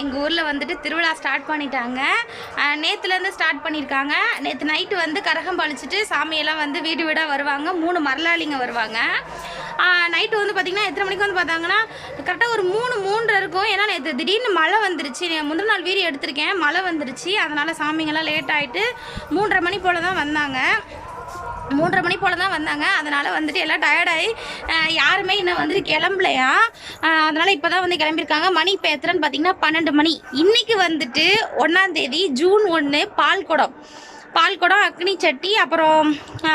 எங்கள் ஊரில் வந்துட்டு திருவிழா ஸ்டார்ட் பண்ணிட்டாங்க. நேற்றுலேருந்து ஸ்டார்ட் பண்ணியிருக்காங்க நேற்று நைட்டு வந்து கரகம் பழிச்சிட்டு சாமியெல்லாம் வந்து வீடு வீடாக வருவாங்க. மூணு மரலாளிங்க வருவாங்க. நைட்டு வந்து பார்த்திங்கன்னா எத்தனை மணிக்கு வந்து பார்த்தாங்கன்னா கரெக்டாக ஒரு மூணு மூன்று இருக்கும். ஏன்னா நேற்று திடீர்னு மழை வந்துருச்சு. முந்தின நாள் வீடியோ எடுத்திருக்கேன். மழை வந்துருச்சு. அதனால் சாமிங்கெல்லாம் லேட் ஆகிட்டு மூன்றரை மணி போல் தான் வந்தாங்க. மூன்றரை மணி போல் தான் வந்தாங்க. அதனால் வந்துட்டு எல்லாம் டயர்டாகி யாருமே இன்னும் வந்துட்டு கிளம்பலையா? அதனால் இப்போ தான் வந்து கிளம்பியிருக்காங்க. மணி இப்போ எத்தனைன்னு பார்த்தீங்கன்னா பன்னெண்டு மணி. இன்றைக்கி வந்துட்டு ஒன்றாந்தேதி ஜூன் ஒன்று பால் குடம் பால் குடம் அக்னி சட்டி அப்புறம்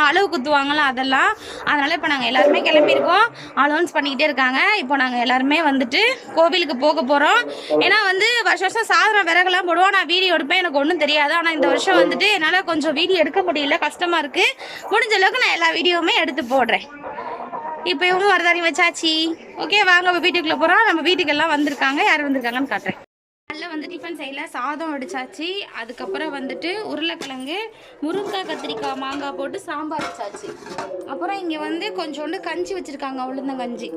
அளவு குத்துவாங்கள்ல அதெல்லாம். அதனால் இப்போ நாங்கள் எல்லாருமே கிளம்பியிருக்கோம். அலௌன்ஸ் பண்ணிக்கிட்டே இருக்காங்க. இப்போ நாங்கள் எல்லாருமே வந்துட்டு கோவிலுக்கு போக போகிறோம் ஏன்னா வந்து வருஷம் வருஷம் சாதன விறகுலாம் போடுவோம். நான் வீடியோ எடுப்பேன். எனக்கு ஒன்றும் தெரியாது. ஆனால் இந்த வருஷம் வந்துட்டு என்னால் கொஞ்சம் வீடியோ எடுக்க முடியல. கஷ்டமாக இருக்குது முடிஞ்ச அளவுக்கு நான் எல்லா வீடியோவுமே எடுத்து போடுறேன். இப்போ இவங்க வரதாரி வச்சாச்சு? ஓகே வாங்க வீட்டுக்குள்ளே போகிறோம் நம்ம வீட்டுக்கெல்லாம் வந்திருக்காங்க. யார் வந்திருக்காங்கன்னு காட்டுறேன். காலையில் வந்து டிஃபன் சைடில் சாதம் அடித்தாச்சு அதுக்கப்புறம் வந்துட்டு உருளைக்கிழங்கு முருங்கைக்காய் கத்திரிக்காய் மாங்காய் போட்டு சாம்பார் வச்சாச்சு. அப்புறம் இங்கே வந்து கொஞ்சோண்டு கஞ்சி வச்சுருக்காங்க உளுந்தங்கஞ்சி.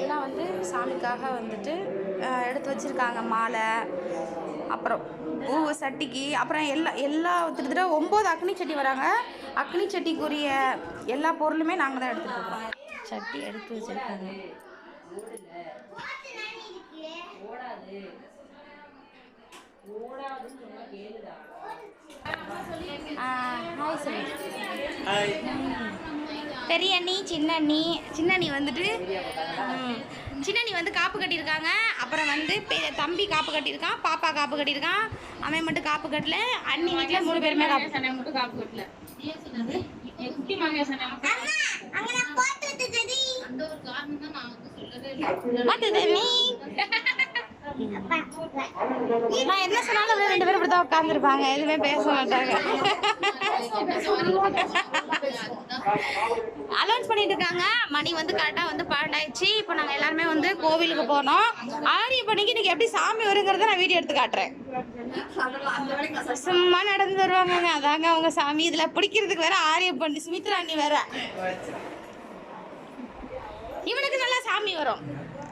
எல்லாம் வந்து சாமிக்காக வந்துட்டு எடுத்து வச்சுருக்காங்க மாலை அப்புறம் பூ சட்டிக்கு அப்புறம் எல்லா எல்லா கிட்டத்தட்ட ஒம்பது அக்னி சட்டி வராங்க. அக்னி சட்டிக்குரிய எல்லா பொருளுமே நாங்கள் தான் எடுத்துகிட்டு இருக்கோம். சட்டி எடுத்து வச்சுருக்காங்க. ஹாய் சொல்லு பெரிய அண்ணி சின்ன அண்ணி. சின்ன அண்ணி வந்துட்டு ம், சின்ன அண்ணி வந்து காப்பு கட்டியிருக்காங்க. அப்புறம் வந்து தம்பி காப்பு கட்டியிருக்கான் பாப்பா காப்பு கட்டியிருக்கான். அவன் மட்டும் காப்பு கட்டல. அண்ணி வீட்டில் மூணு பேருமே காப்பு மட்டும் காப்பு கட்டல. என் குட்டி நான் என்ன சொன்னாலும் ரெண்டு பேரும் இப்படி தான் உட்காந்துருப்பாங்க எதுவுமே பேச மாட்டாங்க. அலௌன்ஸ் பண்ணிட்டு இருக்காங்க. மணி வந்து கரெக்டாக வந்து பன்னெண்டாயிடுச்சு. இப்போ நாங்கள் எல்லாருமே வந்து கோவிலுக்கு போனோம். ஆரிய பண்ணிக்கு இன்னைக்கு எப்படி சாமி வருங்கிறத நான் வீடியோ எடுத்து காட்டுறேன். சும்மா நடந்து வருவாங்க அதாங்க அவங்க சாமி. இதில் பிடிக்கிறதுக்கு வேற ஆரிய பண்ணி சுமித்ரா அண்ணி வேற. இவனுக்கு நல்லா சாமி வரும்.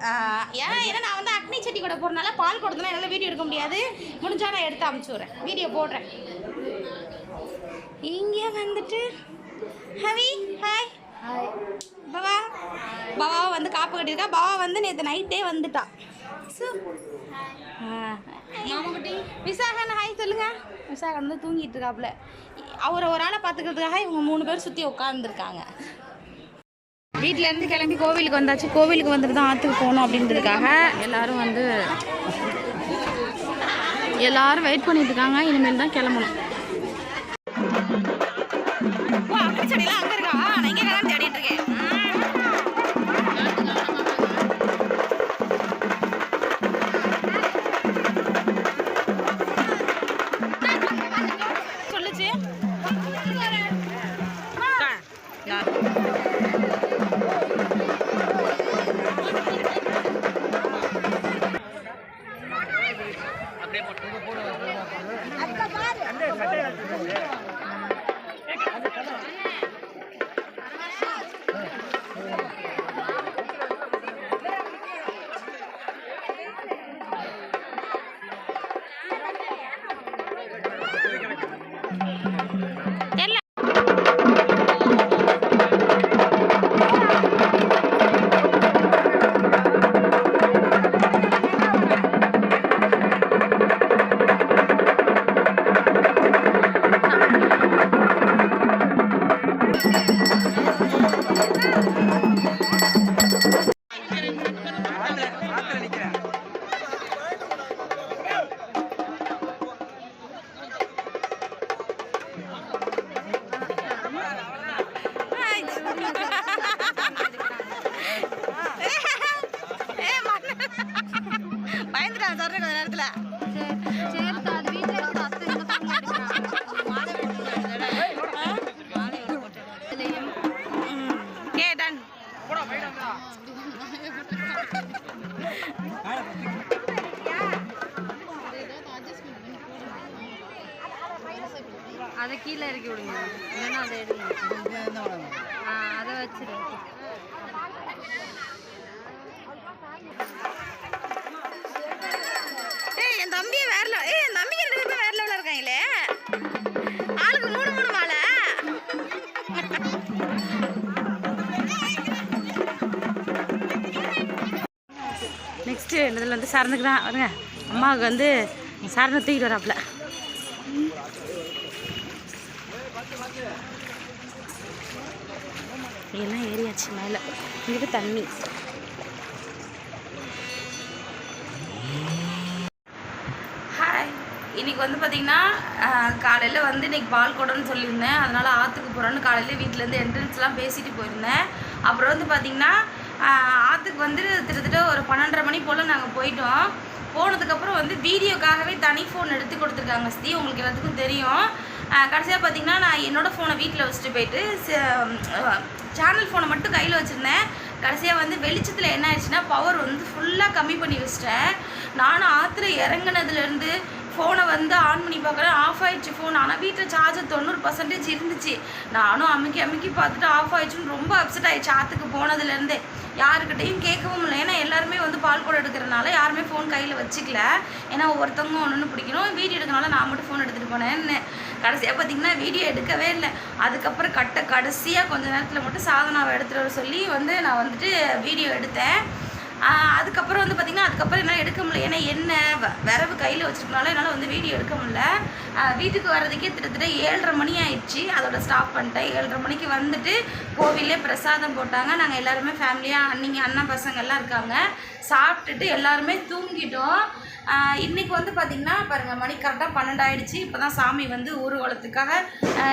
ஆஹ் ஏன்னா நான் வந்து அக்னி சட்டி கூட போகிறனால பால் கொடுத்தனா என்னால் வீடியோ எடுக்க முடியாது. முடிஞ்சா நான் எடுத்து அமுச்சு விட்றேன். வீடியோ போடுறேன். இங்கே வந்துட்டு ஹவி ஹாய். பவா பவா வந்து காப்பு கட்டியிருக்கா. பவா வந்து நேற்று நைட்டே வந்துட்டா. சு. விசாகன் ஹாய் சொல்லுங்க. விசாகன் வந்து தூங்கிட்டு இருக்காப்புல. அவரை ஒரு ஆளை பார்த்துக்கிறதுக்காக இவங்க மூணு பேர் சுற்றி உட்காந்துருக்காங்க வீட்ல இருந்து கிளம்பி கோவிலுக்கு வந்தாச்சு. கோவிலுக்கு வந்துட்டு தான் ஆற்றுக்கு போகணும் அப்படின்றதுக்காக எல்லாரும் வந்து எல்லாரும் வெயிட் பண்ணிட்டு இருக்காங்க. இனிமேல் தான் கிளம்பணும். சார்ந்துக்கிறான் வருங்க அம்மாவுக்கு வந்து சரணை தூக்கிட்டு வராப்புல. எல்லாம் ஏறியாச்சு மேலே. இங்கிட்டு தண்ணி. ஹாய் இன்னைக்கு வந்து பார்த்தீங்கன்னா காலையில் வந்து இன்னைக்கு பால் கூடன்னு சொல்லியிருந்தேன். அதனால் ஆற்றுக்கு போகிறோன்னு காலையில் வீட்டிலேருந்து என்ட்ரன்ஸ்லாம் பேசிட்டு போயிருந்தேன். அப்புறம் வந்து பார்த்தீங்கன்னா ஆற்றுக்கு வந்து கிட்டத்தட்ட ஒரு பன்னெண்டரை மணி போல் நாங்கள் போயிட்டோம். போனதுக்கப்புறம் வந்து வீடியோக்காகவே தனி ஃபோன் எடுத்து கொடுத்துருக்காங்க ஸ்தி உங்களுக்கு எல்லாத்துக்கும் தெரியும். கடைசியாக பார்த்தீங்கன்னா நான் என்னோடய ஃபோனை வீட்டில் வச்சுட்டு போயிட்டு சேனல் ஃபோனை மட்டும் கையில் வச்சுருந்தேன். கடைசியாக வந்து வெளிச்சத்தில் என்ன ஆயிடுச்சுன்னா பவர் வந்து ஃபுல்லாக கம்மி பண்ணி வச்சிட்டேன். நானும் ஆற்றுல இறங்குனதுலேருந்து ஃபோனை வந்து ஆன் பண்ணி பார்க்குறேன். ஆஃப் ஆயிடுச்சு ஃபோன் ஆனால் வீட்டில் சார்ஜர் தொண்ணூறு பர்சன்டேஜ் இருந்துச்சு. நானும் அமுக்கி அமுக்கி பார்த்துட்டு ஆஃப் ஆயிடுச்சுன்னு ரொம்ப அப்செட் ஆயிடுச்சு. ஆற்றுக்கு போனதுலேருந்தே யாருக்கிட்டையும் கேட்கவும் இல்லை. ஏன்னா எல்லாருமே வந்து பால் கூட எடுக்கிறனால யாருமே ஃபோன் கையில் வச்சுக்கல. ஏன்னா ஒவ்வொருத்தவங்க ஒன்று ஒன்று பிடிக்கணும். வீடியோ எடுக்கனால நான் மட்டும் ஃபோன் எடுத்துகிட்டு போனேன்னு. கடைசியாக பார்த்தீங்கன்னா வீடியோ எடுக்கவே இல்லை. அதுக்கப்புறம் கட்ட கடைசியாக கொஞ்சம் நேரத்தில் மட்டும் சாதனாவை எடுத்துகிட்டு வர சொல்லி வந்து நான் வந்துட்டு வீடியோ எடுத்தேன். அதுக்கப்புறம் வந்து பார்த்திங்கன்னா அதுக்கப்புறம் என்னால் எடுக்க முடியல. ஏன்னா என்ன வ- விரவு கையில் வச்சுருக்கனால என்னால் வந்து வீடியோ எடுக்க முடியல. வீட்டுக்கு வர்றதுக்கே கிட்டத்தட்ட ஏழரை மணி ஆயிடுச்சு. அதோட ஸ்டாப் பண்ணிட்டேன். ஏழரை மணிக்கு வந்துட்டு கோவிலே பிரசாதம் போட்டாங்க. நாங்கள் எல்லாருமே ஃபேமிலியாக அன்னிங்க அண்ணன் பசங்க எல்லாம் இருக்காங்க. சாப்பிட்டுட்டு எல்லாருமே தூங்கிட்டோம். இன்றைக்கி வந்து பார்த்திங்கன்னா பாருங்கள் மணி கரெக்டாக பன்னெண்டு ஆயிடுச்சு இப்போ தான் சாமி வந்து ஊர்வலத்துக்காக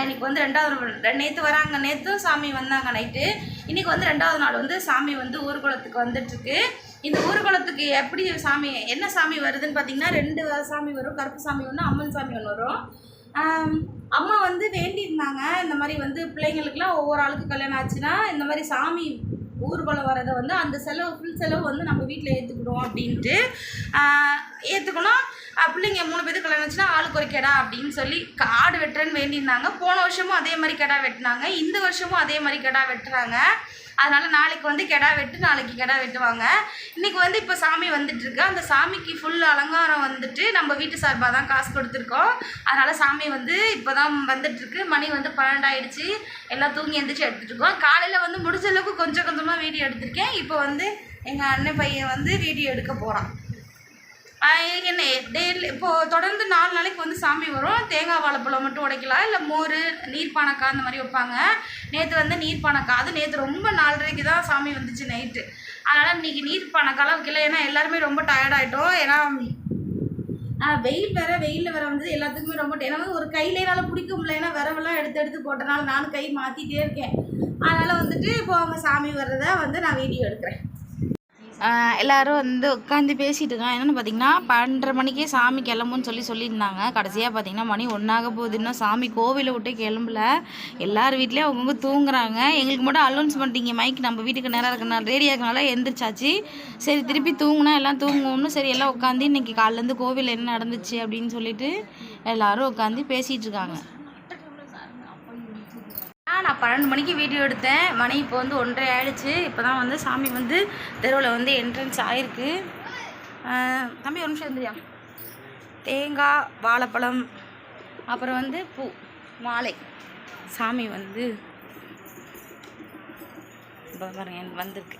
இன்றைக்கி வந்து ரெண்டாவது நேற்று வராங்க நேற்றும் சாமி வந்தாங்க நைட்டு இன்றைக்கி வந்து ரெண்டாவது நாள் வந்து சாமி வந்து ஊர்வலத்துக்கு வந்துட்டுருக்கு. இந்த ஊர்வலத்துக்கு எப்படி சாமி என்ன சாமி வருதுன்னு பார்த்தீங்கன்னா ரெண்டு சாமி வரும். கருப்பு சாமி ஒன்று அம்மன் சாமி ஒன்று வரும். அம்மா வந்து வேண்டியிருந்தாங்க. இந்த மாதிரி வந்து பிள்ளைங்களுக்குலாம் ஒவ்வொரு ஆளுக்கு கல்யாணம் ஆச்சுன்னா இந்த மாதிரி சாமி ஊர்வலம் வரதை வந்து அந்த செலவு ஃபுல் செலவு வந்து நம்ம வீட்டில் ஏற்றுக்கிடுவோம் அப்படின்ட்டு ஏற்றுக்கணும் பிள்ளைங்க மூணு பேருக்கு கல்யாணம் ஆச்சுன்னா ஆளுக்கு ஒரு கெடா அப்படின்னு சொல்லி ஆடு வெட்டுறேன்னு வேண்டியிருந்தாங்க. போன வருஷமும் அதே மாதிரி கெடா வெட்டினாங்க. இந்த வருஷமும் அதே மாதிரி கெடா வெட்டுறாங்க. அதனால் நாளைக்கு வந்து கெடா வெட்டு நாளைக்கு கெடா வெட்டுவாங்க. இன்றைக்கி வந்து இப்போ சாமி வந்துட்டுருக்கு. அந்த சாமிக்கு ஃபுல் அலங்காரம் வந்துட்டு நம்ம வீட்டு சார்பாக தான் காசு கொடுத்துருக்கோம். அதனால் சாமி வந்து இப்போ தான் வந்துட்டுருக்கு. மணி வந்து பன்னெண்டாயிடுச்சு. எல்லாம் தூங்கி எழுந்திரிச்சு எடுத்துகிட்ருக்கோம் காலையில் வந்து முடிஞ்ச அளவுக்கு கொஞ்சம் கொஞ்சமாக வீடியோ எடுத்திருக்கேன். இப்போ வந்து எங்கள் அண்ணன் பையன் வந்து வீடியோ எடுக்க போகிறான் என்ன டெய்லி இப்போது தொடர்ந்து நாலு நாளைக்கு வந்து சாமி வரும். தேங்காய் வாழைப்பழம் மட்டும் உடைக்கலாம். இல்லை மோர் நீர்ப்பானக்காய் அந்த மாதிரி வைப்பாங்க. நேற்று வந்து நீர்ப்பானக்காய் அது நேற்று ரொம்ப நாலரைக்கு தான் சாமி வந்துச்சு நைட்டு அதனால் இன்னைக்கு நீர்ப்பானக்காலாம் வைக்கல. ஏன்னா எல்லாருமே ரொம்ப டயர்டாயிட்டோம் ஏன்னா வெயில் வேற வெயிலில் வேற வந்து எல்லாத்துக்குமே ரொம்ப ஏன்னா ஒரு கையில என்னால் பிடிக்க முடியல. ஏன்னா விரவெல்லாம் எடுத்து எடுத்து போட்டனால நானும் கை மாற்றிட்டே இருக்கேன். அதனால் வந்துட்டு இப்போ அவங்க சாமி வர்றத வந்து நான் வீடியோ எடுக்கிறேன். எல்லாரும் வந்து உட்காந்து பேசிகிட்டு இருக்காங்க. என்னென்னு பார்த்தீங்கன்னா பன்னெண்டரை மணிக்கே சாமி கிளம்புன்னு சொல்லி சொல்லியிருந்தாங்க. கடைசியாக பார்த்தீங்கன்னா மணி ஒன்றாக போகுது. இன்னும் சாமி கோவிலை விட்டு கிளம்பல. எல்லார் வீட்லேயும் அவங்கவுங்க தூங்குறாங்க. எங்களுக்கு மட்டும் அலௌன்ஸ் பண்ணிட்டீங்க மைக் நம்ம வீட்டுக்கு நேராக இருக்கனால ரேடியா இருக்கனால எந்திரிச்சாச்சு. சரி திருப்பி தூங்குனா எல்லாம் தூங்குவோம்னு சரி எல்லாம் உட்காந்து இன்றைக்கி காலிலேருந்து கோவில் என்ன நடந்துச்சு அப்படின்னு சொல்லிட்டு எல்லோரும் உட்காந்து பேசிகிட்டு இருக்காங்க. நான் பன்னெண்டு மணிக்கு வீடியோ எடுத்தேன். மணி இப்போ வந்து ஒன்றரை ஆயிடுச்சு. இப்போ தான் வந்து சாமி வந்து தெருவில் வந்து என்ட்ரன்ஸ் ஆயிருக்கு. தம்பி ஒரு நிமிஷம் இருந்தியா தேங்காய் வாழைப்பழம் அப்புறம் வந்து பூ மாலை. சாமி வந்து இப்போ பாருங்க வந்திருக்கு.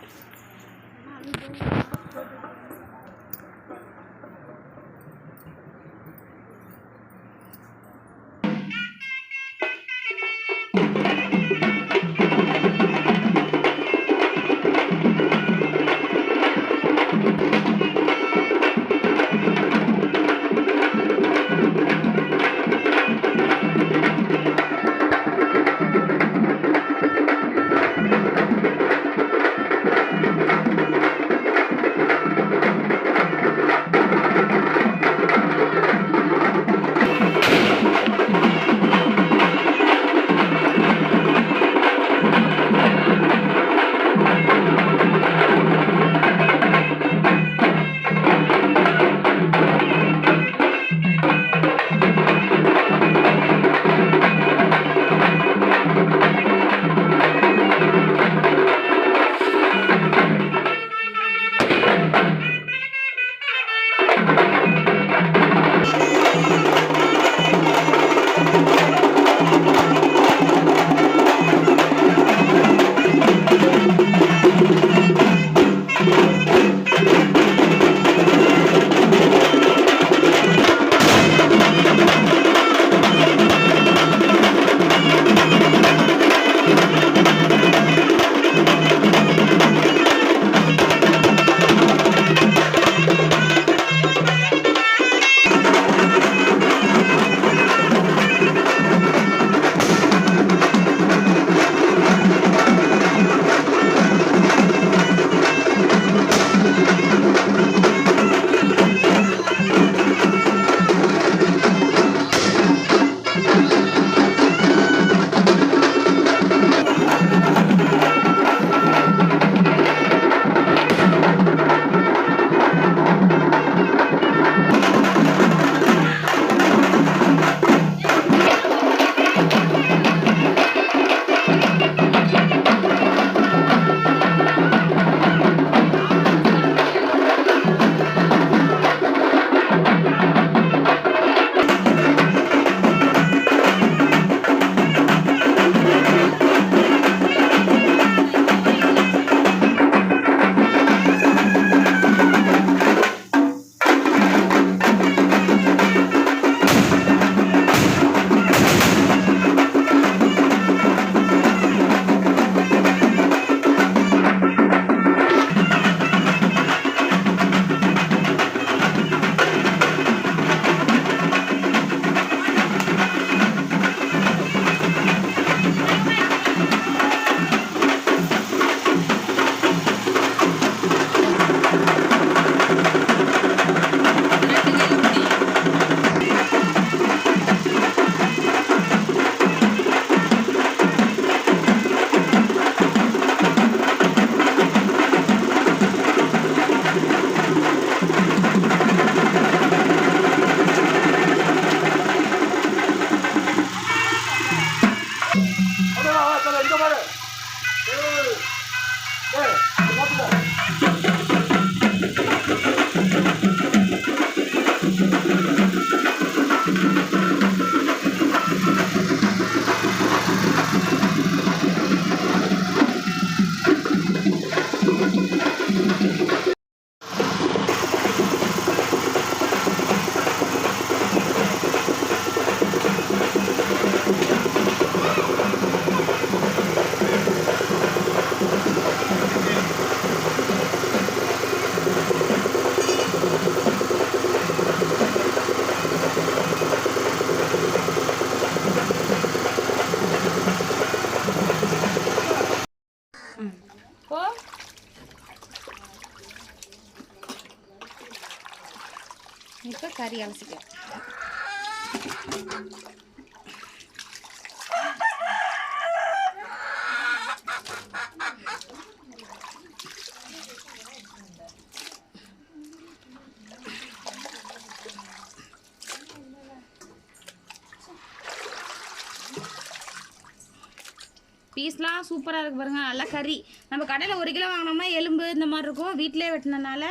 பீஸ்லாம் சூப்பராக இருக்குது பாருங்கள் நல்லா கறி. நம்ம கடையில் ஒரு கிலோ வாங்கினோம்னா எலும்பு இந்த மாதிரி இருக்கும். வீட்டிலே வெட்டினனால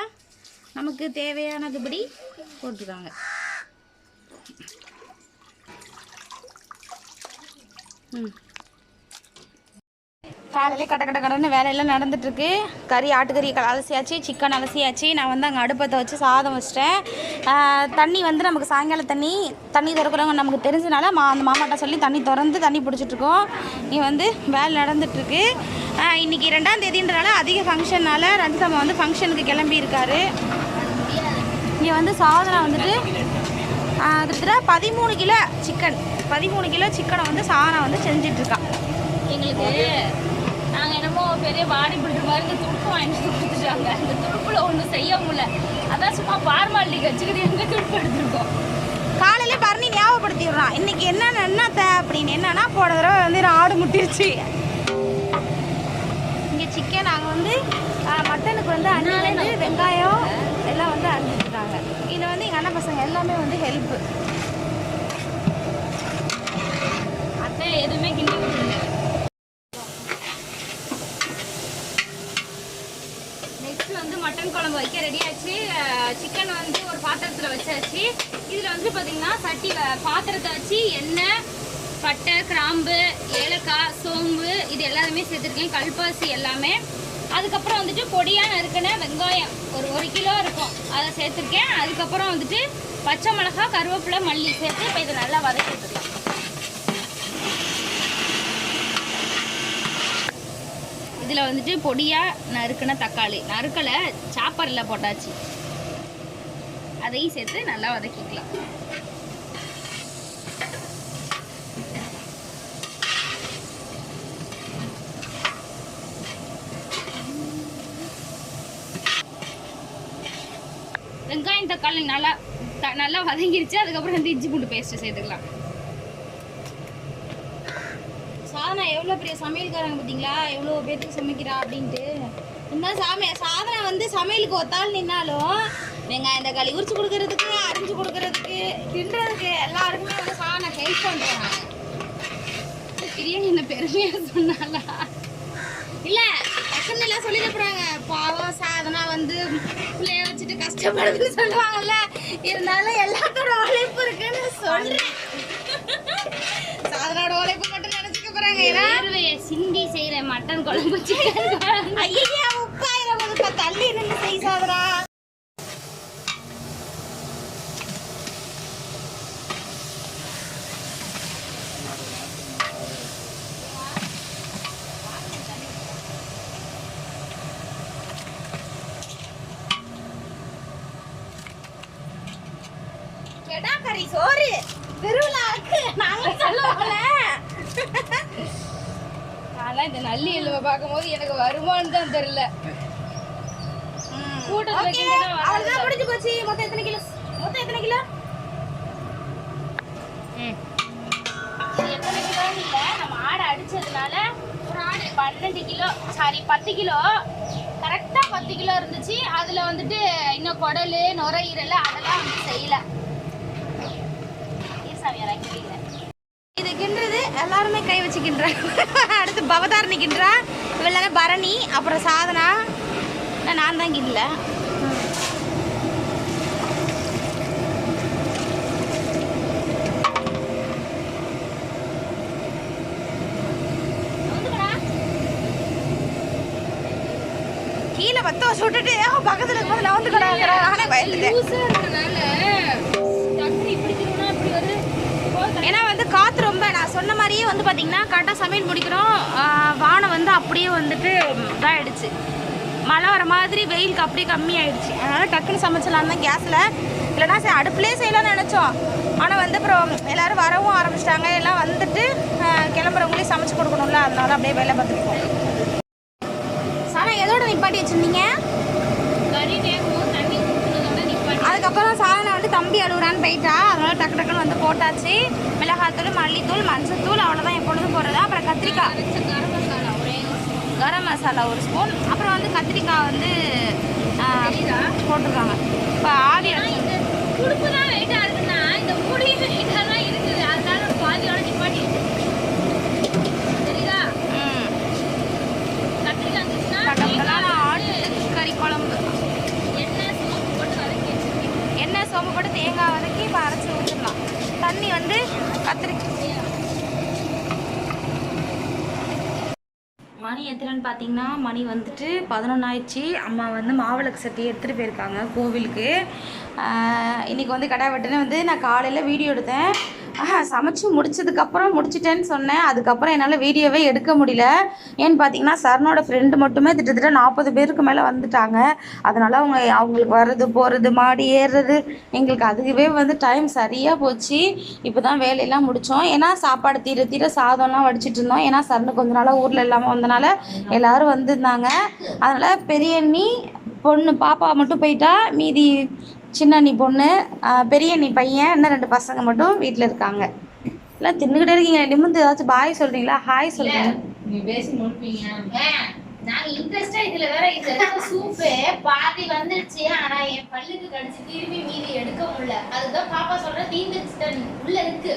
நமக்கு தேவையானதுபடி போட்டுருக்காங்க ம். காலையிலே கட கட கடன்னு வேலையெல்லாம் நடந்துட்டுருக்கு கறி ஆட்டுக்கறி அலசியாச்சு சிக்கன் அலசியாச்சு. நான் வந்து அங்கே அடுப்பத்தை வச்சு சாதம் வச்சிட்டேன். தண்ணி வந்து நமக்கு சாயங்கால தண்ணி தண்ணி திறக்கிறவங்க நமக்கு தெரிஞ்சனால மா அந்த மாமாட்ட சொல்லி தண்ணி திறந்து தண்ணி பிடிச்சிட்ருக்கோம். நீ வந்து வேலை நடந்துட்டுருக்கு இன்றைக்கி ரெண்டாம் தேதின்றனால அதிக ஃபங்க்ஷன்னால ரஞ்சிதம்மா வந்து ஃபங்க்ஷனுக்கு கிளம்பி இருக்காரு இங்கே வந்து சாதனை வந்துட்டு கிட்டத்தட்ட பதிமூணு கிலோ சிக்கன் பதிமூணு கிலோ சிக்கனை வந்து சாதனை வந்து செஞ்சிட்ருக்கான் எங்களுக்கு பெரிய பாடி பில்டர் மாதிரி இந்த துடுப்பு வாங்கிட்டு கொடுத்துட்டாங்க. அந்த துடுப்புல ஒன்றும் செய்ய முடியல. அதான் சும்மா ஃபார்மாலிட்டி வச்சுக்கிட்டு எங்கே துடுப்பு எடுத்திருக்கோம்? காலையிலே பரணி ஞாபகப்படுத்தி விடுறான் இன்னைக்கு என்னென்ன என்னத்த அப்படின்னு என்னன்னா போன தடவை வந்து ஆடு முட்டிருச்சு. இங்கே சிக்கன் நாங்கள் வந்து மட்டனுக்கு வந்து அண்ணா வந்து வெங்காயம் எல்லாம் வந்து அரிஞ்சிட்ருக்காங்க இதில் வந்து எங்கள் அண்ணன் பசங்க எல்லாமே வந்து ஹெல்ப்பு அத்தை எதுவுமே கிண்டி விட்டுருங்க நெக்ஸ்ட் வந்து ரெடியாச்சு ரெடி ஆச்சு. சிக்கன் வந்து ஒரு பாத்திரத்தில் வச்சாச்சு. இதில் வந்து பார்த்தீங்கன்னா சட்டி வ- பாத்திரத்தை வச்சு எண்ணெய் பட்டை கிராம்பு ஏலக்காய் சோம்பு இது எல்லாமே சேர்த்துருக்கேன். கல்பாசி எல்லாமே. அதுக்கப்புறம் வந்துட்டு பொடியாக நறுக்கின வெங்காயம். ஒரு ஒரு கிலோ இருக்கும். அதை சேர்த்துருக்கேன். அதுக்கப்புறம் வந்துட்டு பச்சை மிளகா கருவேப்பிலை மல்லி சேர்த்து இப்போ இதை நல்லா வதக்கி இதில் வந்துட்டு பொடியாக நறுக்கின தக்காளி. நறுக்கலை சாப்பரில் போட்டாச்சு. அதையும் சேர்த்து நல்லா வதக்கிக்கலாம். வெங்காயம் தக்காளி நல்லா நல்லா வதங்கிருச்சு. அதுக்கப்புறம் வந்து இஞ்சி பூண்டு பேஸ்ட்டு சேர்த்துக்கலாம். சாதனா எவ்வளோ பெரிய சமையல்காரங்க பார்த்தீங்களா? எவ்வளோ பேருக்கு சமைக்கிறா அப்படின்ட்டு. இன்னும் சாமி சாதனை வந்து சமையலுக்கு ஒத்தாள் நின்னாலும் இந்த களி உரிச்சு கொடுக்கறதுக்கு அரிஞ்சு கொடுக்கறதுக்கு கிண்டுறதுக்கு எல்லாருக்குமே வந்து சாதனை ஹெல்ப் பண்ணுறாங்க பிரியாணி என்ன பெருமையாக சொன்னாலா இல்லை டக்குன்னு எல்லாம் சொல்லிடப்படுறாங்க பாவம் சாதனா வந்து பிள்ளைய வச்சுட்டு கஷ்டப்படுதுன்னு சொல்லுவாங்கல்ல. இருந்தாலும் எல்லாத்தோட உழைப்பு இருக்குன்னு சொல்றேன். சாதனோட உழைப்பு மட்டும் போறாங்க ஏன்னா? வேர்வையை சிந்தி செய்கிற மட்டன் குழம்பு ஐயா உப்பாயிரம் ஒதுக்க தள்ளி நின்று செய் சாதனா கெடா கறி சோறு. திருவிழாவுக்கு நாங்க சொல்லுவோம்ல ஆனால் இந்த நல்லி எலுவை பார்க்கும்போது எனக்கு வருமானு தான் தெரியல. கூட்டத்துல முடிஞ்சு போச்சு. மொத்தம் எத்தனை கிலோ? மொத்தம் எத்தனை கிலோ? எத்தனை கிலோன்னு இல்லை. நம்ம ஆடை அடிச்சதுனால ஒரு ஆடு பன்னெண்டு கிலோ சாரி பத்து கிலோ. கரெக்டாக பத்து கிலோ இருந்துச்சு. அதில் வந்துட்டு இன்னும் குடல் நுரையீரல் அதெல்லாம் வந்து செய்யல. இறங்கி இது கிண்டுறது எல்லாருமே கை வச்சு கிண்டுறாங்க அடுத்து பவதாரணி கிண்டுறா இவெல்லாம் பரணி அப்புறம் சாதனா. நான் தான் கிண்டல. கீழே பத்த வச்சு விட்டுட்டு அவன் பக்கத்துல இருக்கும்போது நான் வந்து நானே பயந்துட்டேன். ஏன்னா வந்து நான் சொன்ன மாதிரியே வந்து பார்த்தீங்கன்னா கரெக்டாக சமையல் முடிக்கிறோம். வானம் வந்து அப்படியே வந்துட்டு இதாகிடுச்சு மழை வர மாதிரி வெயிலுக்கு அப்படியே கம்மியாயிடுச்சு. அதனால் டக்குன்னு சமைச்சலாம் தான் கேஸில் இல்லைனா சரி அடுப்புலேயே செய்யலாம்னு நினச்சோம். ஆனால் வந்து அப்புறம் எல்லாரும் வரவும் ஆரம்பிச்சிட்டாங்க. எல்லாம் வந்துட்டு ஆஹ் கிளம்புறவங்களே சமைச்சு கொடுக்கணும்ல. அதனால அப்படியே வேலை பார்த்துருக்கோம் சாணம் எதோட நிப்பாட்டி வச்சுருந்தீங்க கறி வேகமும் தண்ணி ஊற்றுனதோட நிப்பாட்டி அதுக்கப்புறம் சாதனை வந்து தம்பி அழுகுறான்னு போயிட்டா. அதனால டக்கு டக்குன்னு வந்து போட்டாச்சு. மிளகாத்தூள் மல்லித்தூள் மஞ்சத்தூள் அவ்வளோதான் எப்பொழுதும் போடுறது. அப்புறம் கத்திரிக்காய். கரம் மசாலா ஒரு ஸ்பூன். அப்புறம் வந்து கத்திரிக்காய் வந்து போட்டிருக்காங்க. இப்போ ஆவி ஆனா இந்த உடுப்பு தான் வெயிட்டா இருக்குன்னா இந்த முடியும் வெயிட்டா தான் இருக்குது அதனால பாதியோட நிப்பாட்டி தெரியுதா ம் கத்திரிக்காய் இருந்துச்சுன்னா கடற்கரை தேங்காய் ஆட்டு கறி குழம்பு எண்ணெய் சோப்பு போட்டு வதக்கி வச்சிருக்கேன் எண்ணெய் சோம்பு போட்டு தேங்காய் வதக்கி இப்போ அரைச்சி ஊற்றிடலாம் தண்ணி வந்து கத்திரிக்காய் மணி எத்தனைன்னு பார்த்தீங்கன்னா மணி வந்துட்டு பதினொன்றாயிடுச்சு அம்மா வந்து மாவிளக்கு சட்டி எடுத்துகிட்டு போயிருக்காங்க கோவிலுக்கு. இன்றைக்கி வந்து கடை வெட்டுன்னு வந்து நான் காலையில் வீடியோ எடுத்தேன். சமைச்சு முடிச்சதுக்கப்புறம் முடிச்சிட்டேன்னு சொன்னேன். அதுக்கப்புறம் என்னால் வீடியோவே எடுக்க முடியல. ஏன்னு பார்த்தீங்கன்னா சரணோட ஃப்ரெண்டு மட்டுமே திட்டத்தட்ட நாற்பது பேருக்கு மேலே வந்துட்டாங்க. அதனால் அவங்க அவங்களுக்கு வர்றது போகிறது மாடி ஏறுறது எங்களுக்கு அதுவே வந்து டைம் சரியாக போச்சு. இப்போ தான் வேலையெல்லாம் முடித்தோம் ஏன்னா சாப்பாடு தீர தீர சாதம்லாம் வடிச்சிட்டு இருந்தோம். ஏன்னா சரணு கொஞ்ச நாளாக ஊரில் இல்லாமல் வந்தனால எல்லோரும் வந்திருந்தாங்க. அதனால் பெரிய அண்ணி பொண்ணு பாப்பா மட்டும் போயிட்டா மீதி சின்ன அண்ணி பொண்ணு பெரிய அண்ணி பையன் இன்னும் ரெண்டு பசங்க மட்டும் வீட்டில் இருக்காங்க. எல்லாம் தின்னுக்கிட்டே இருக்கீங்க நிமிந்து ஏதாச்சும் பாய் சொல்கிறீங்களா ஹாய் சொல்கிறீங்க நீ பேசி முடிப்பீங்க. நாங்க இன்ட்ரெஸ்டா இதுல வேற இது சூப்பு பாதி வந்துருச்சு ஆனா என் பல்லுக்கு கடிச்சு திரும்பி மீதி எடுக்க முடியல. அதுதான் பாப்பா சொல்ற தீந்துருச்சு உள்ள இருக்கு.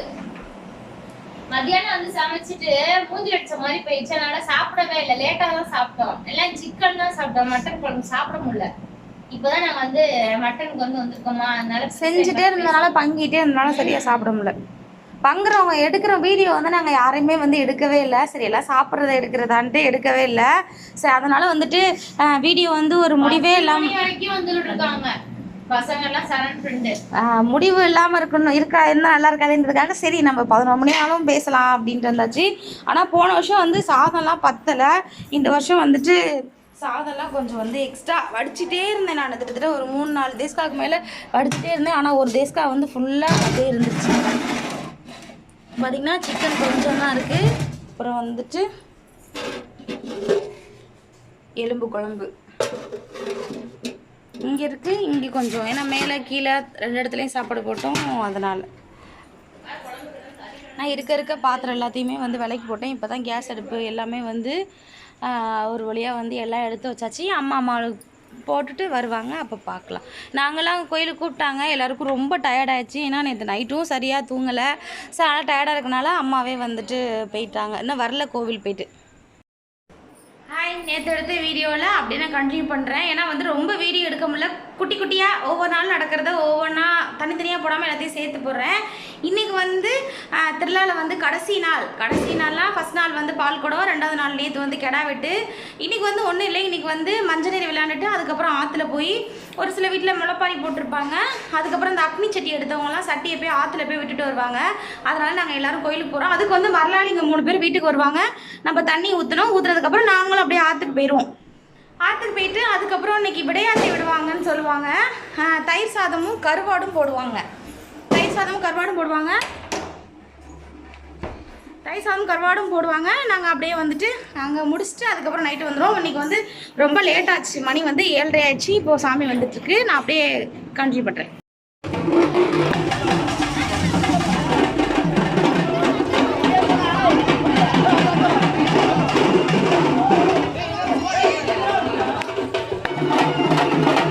மத்தியானம் வந்து சமைச்சிட்டு மூஞ்சி அடிச்ச மாதிரி போயிடுச்சு. அதனால சாப்பிடவே இல்லை. லேட்டா தான் சாப்பிட்டோம். எல்லாம் சிக்கன் தான் சாப்பிட்டோம். மட்டன் குழம்பு சாப்பிட முடியல. இப்பதான் நாங்க வந்து மட்டனுக்கு வந்து வந்திருக்கோமா அதனால செஞ்சுட்டே இருந்தனால பங்கிட்டே இருந்தனால சரியாக சாப்பிட முடியல. பங்குறவங்க எடுக்கிற வீடியோ வந்து நாங்கள் யாரையுமே வந்து எடுக்கவே இல்லை. சரி எல்லாம் சாப்பிட்றத எடுக்கிறதான்ட்டு எடுக்கவே இல்லை. சரி அதனால வந்துட்டு வீடியோ வந்து ஒரு முடிவே இல்லாமல் வரைக்கும் இருக்காங்க முடிவு இல்லாமல் இருக்கணும். இருக்கா இருந்தால் நல்லா இருக்காதுன்றதுக்காக சரி நம்ம பதினொரு மணி ஆனாலும் பேசலாம் அப்படின்ட்டு வந்தாச்சு. ஆனால் போன வருஷம் வந்து சாதம்லாம் பத்தலை. இந்த வருஷம் வந்துட்டு சாதம்லாம் கொஞ்சம் வந்து எக்ஸ்ட்ரா வடிச்சிட்டே இருந்தேன் நான். கிட்டத்தட்ட ஒரு மூணு நாலு தேஸ்காவுக்கு மேலே வடிச்சிட்டே இருந்தேன். ஆனால் ஒரு தேஸ்கா வந்து ஃபுல்லாக அப்படியே இருந்துச்சு. பார்த்திங்கன்னா சிக்கன் கொஞ்சம் தான் இருக்குது அப்புறம் வந்துட்டு எலும்பு குழம்பு. இங்கே இருக்குது இங்கே கொஞ்சம். ஏன்னா மேலே கீழே ரெண்டு இடத்துலையும் சாப்பாடு போட்டோம். அதனால். நான் இருக்க இருக்க பாத்திரம் எல்லாத்தையுமே வந்து விலைக்கு போட்டேன். இப்போ தான் கேஸ் அடுப்பு எல்லாமே வந்து ஒரு வழியாக வந்து எல்லாம் எடுத்து வச்சாச்சு. அம்மா அம்மாவுக்கு போட்டுட்டு வருவாங்க. அப்போ பார்க்கலாம் நாங்களாம் கோயிலுக்கு கூப்பிட்டாங்க. எல்லாருக்கும் ரொம்ப டயர்டாயிடுச்சு ஏன்னா நேற்று நைட்டும் சரியாக தூங்கலை. ஸோ ஆனால் டயர்டாக இருக்கனால அம்மாவே வந்துட்டு போயிட்டாங்க. இன்னும் வரல கோவில் போயிட்டு. ஹாய் நேற்று எடுத்த வீடியோவில் அப்படியே நான் கண்டினியூ பண்ணுறேன் ஏன்னா வந்து ரொம்ப வீடியோ எடுக்க முடியல. குட்டி குட்டியாக ஒவ்வொரு நாள் நடக்கிறத ஒவ்வொன்றா தனித்தனியாக போடாமல் எல்லாத்தையும் சேர்த்து போடுறேன். இன்றைக்கி வந்து திருவிழாவில் வந்து கடைசி நாள். கடைசி நாள்லாம் ஃபஸ்ட் நாள் வந்து பால் குடம் ரெண்டாவது நாள் நேற்று வந்து கெடா வெட்டு. இன்றைக்கி வந்து ஒன்றும் இல்லை. இன்றைக்கி வந்து மஞ்சள் நீர் விளையாண்டுட்டு அதுக்கப்புறம் ஆற்றுல போய் ஒரு சில வீட்டில் முளைப்பாரி போட்டிருப்பாங்க. அதுக்கப்புறம் இந்த அக்னி சட்டி எடுத்தவங்கலாம் சட்டியை போய் ஆற்றுல போய் விட்டுட்டு வருவாங்க. அதனால் நாங்கள் எல்லாரும் கோயிலுக்கு போகிறோம் அதுக்கு வந்து மரலாளிங்க மூணு பேர் வீட்டுக்கு வருவாங்க. நம்ம தண்ணி ஊற்றணும் ஊற்றுனதுக்கப்புறம் நாங்களும் அப்படியே ஆற்றுக்கு போயிடுவோம் ஆற்றுக்கு போயிட்டு அதுக்கப்புறம் இன்றைக்கி விடையாட்டி விடுவாங்கன்னு சொல்லுவாங்க. தயிர் சாதமும் கருவாடும் போடுவாங்க. தயிர் சாதமும் கருவாடும் போடுவாங்க. ரைஸ் கருவாடும் போடுவாங்க. நாங்கள் அப்படியே வந்துட்டு நாங்கள் முடிச்சுட்டு அதுக்கப்புறம் நைட்டு வந்துடுவோம். இன்றைக்கி வந்து ரொம்ப லேட் ஆச்சு. மணி வந்து ஏழரை ஆச்சு. இப்போது சாமி வந்துட்டுருக்கு. நான் அப்படியே கண்டினியூ பண்ணுறேன் Thank